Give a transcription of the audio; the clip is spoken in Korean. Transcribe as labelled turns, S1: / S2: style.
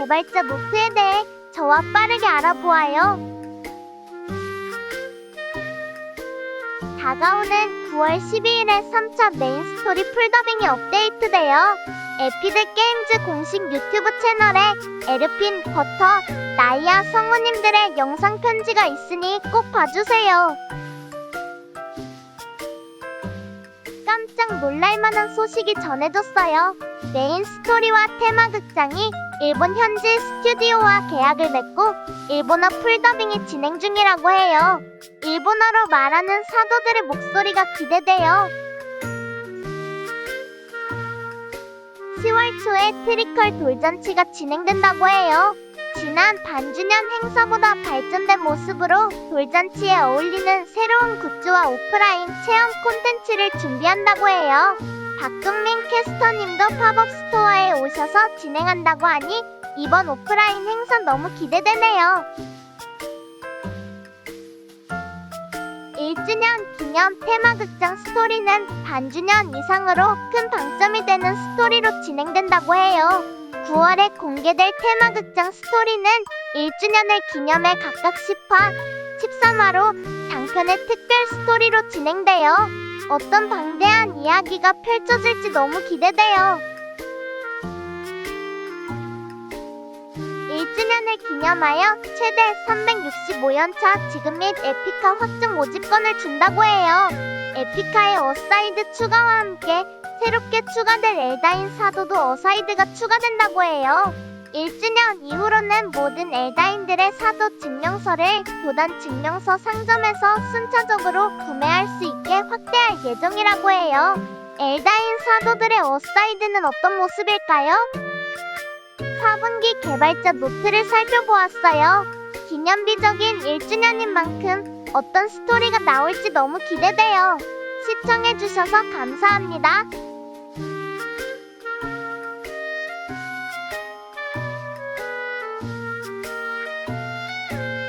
S1: 개발자 노트에 대해 저와 빠르게 알아보아요. 다가오는 9월 12일에 3차 메인 스토리 풀더빙이 업데이트되어 에피드 게임즈 공식 유튜브 채널에 에르핀, 버터, 나이아 성우님들의 영상 편지가 있으니 꼭 봐주세요. 깜짝 놀랄만한 소식이 전해졌어요. 메인 스토리와 테마 극장이 일본 현지 스튜디오와 계약을 맺고 일본어 풀더빙이 진행 중이라고 해요. 일본어로 말하는 사도들의 목소리가 기대돼요. 10월 초에 트리컬 돌잔치가 진행된다고 해요. 지난 반주년 행사보다 발전된 모습으로 돌잔치에 어울리는 새로운 굿즈와 오프라인 체험 콘텐츠를 준비한다고 해요. 박동민 캐스터님도 팝업 스토어에 오셔서 진행한다고 하니 이번 오프라인 행사 너무 기대되네요. 1주년 기념 테마극장 스토리는 반주년 이상으로 큰 방점이 되는 스토리로 진행된다고 해요. 9월에 공개될 테마극장 스토리는 1주년을 기념해 각각 10화, 13화로 장편의 특별 스토리로 진행돼요. 어떤 방대한 이야기가 펼쳐질지 너무 기대돼요. 1주년을 기념하여 최대 365연차 지급 및 에피카 확정 모집권을 준다고 해요. 에피카의 어사이드 추가와 함께 새롭게 추가될 엘다인 사도도 어사이드가 추가된다고 해요. 1주년 이후로는 모든 엘다인들의 사도 증명서를 교단 증명서 상점에서 순차적으로 구매할 수 있게 확대할 예정이라고 해요. 엘다인 사도들의 어사이드는 어떤 모습일까요? 4분기 개발자 노트를 살펴보았어요. 기념비적인 1주년인 만큼 어떤 스토리가 나올지 너무 기대돼요. 시청해주셔서 감사합니다.